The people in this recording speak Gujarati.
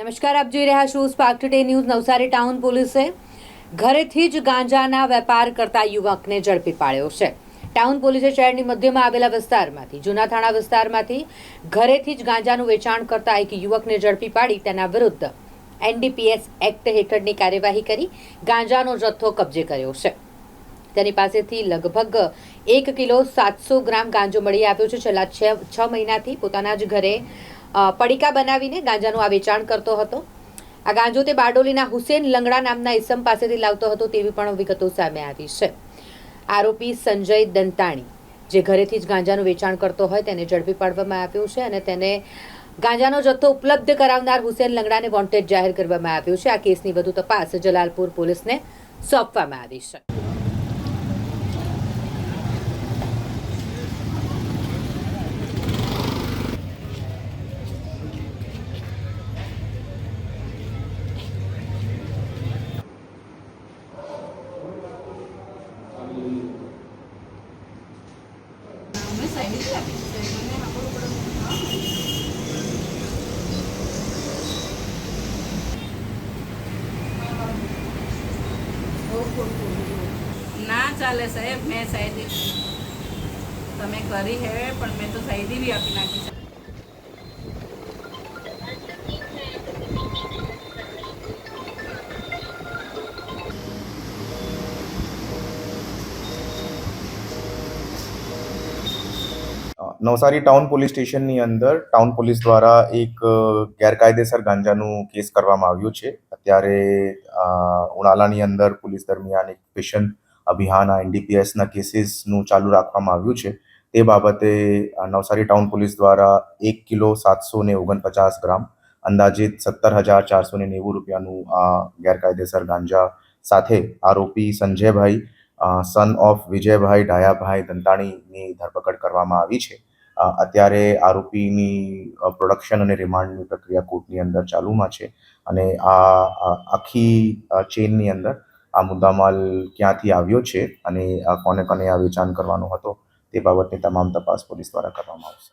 નમસ્કાર, આપ જોઈ રહ્યા છો Spark Today News Navsari town પોલીસે ઘરેથી જ ગાંજાના વેપાર કરતા યુવકને ઝડપી પાડ્યો છે. ટાઉન પોલીસે શહેરની મધ્યમાં આવેલા વિસ્તારમાંથી, જૂના થાણા વિસ્તારમાંથી, ઘરેથી જ ગાંજાનું વેચાણ કરતા એક યુવકને ઝડપી પાડી તેના વિરુદ્ધ એનડીપીએસ એક્ટ હેઠળની કાર્યવાહી કરી, ગાંજાનો જથ્થો કબજે કર્યો છે. તેની પાસેથી લગભગ એક કિલો સાતસો ગ્રામ ગાંજો મળી આવ્યો છે. છેલ્લા છ મહિનાથી પોતાના જ ઘરે પડીકા બનાવીને ગાંજાનું આ વેચાણ કરતો હતો. આ ગાંજો તે બારડોલીના હુસેન લંગડા નામના ઇસમ પાસેથી લાવતો હતો તેવી પણ વિગતો સામે આવી છે. આરોપી સંજય દંતાણી, જે ઘરેથી જ ગાંજાનું વેચાણ કરતો હોય તેને ઝડપી પાડવામાં આવ્યું છે અને તેને ગાંજાનો જથ્થો ઉપલબ્ધ કરાવનાર હુસેન લંગડાને વોન્ટેડ જાહેર કરવામાં આવ્યો છે. આ કેસની વધુ તપાસ જલાલપુર પોલીસને સોંપવામાં આવી છે. ના ચાલે સાહેબ, મેં સાયદી તમે કરી હે, પણ મેં તો સાયદી બી આપી નાખી નવસારી ટાઉન પોલીસ સ્ટેશનની અંદર ટાઉન પોલીસ દ્વારા એક ગેરકાયદેસર ગાંજાનું કેસ કરવામાં આવ્યું છે. અત્યારે ઉનાલાની અંદર પોલીસ દરમિયાન એક પેશન અભિયાન એનડીપીએસના કેસીસનું ચાલુ રાખવામાં આવ્યું છે. તે બાબતે નવસારી ટાઉન પોલીસ દ્વારા એક કિલો સાતસો ને ઓગણપચાસ ગ્રામ અંદાજિત સત્તર હજાર ચારસો ને નેવું રૂપિયાનું આ ગેરકાયદેસર ગાંજા સાથે આરોપી સંજયભાઈ સન ઓફ વિજયભાઈ ડાયાભાઈ દંતાણીની ધરપકડ કરવામાં આવી છે. અત્યારે આરોપીની પ્રોડક્શન અને રિમાન્ડની પ્રક્રિયા કોર્ટની અંદર ચાલુમાં છે અને આ આખી ચેનની અંદર આ મુદ્દામાલ ક્યાંથી આવ્યો છે અને કોને કોને આ વેચાણ કરવાનો હતો તે બાબતની તમામ તપાસ પોલીસ દ્વારા કરવામાં આવશે.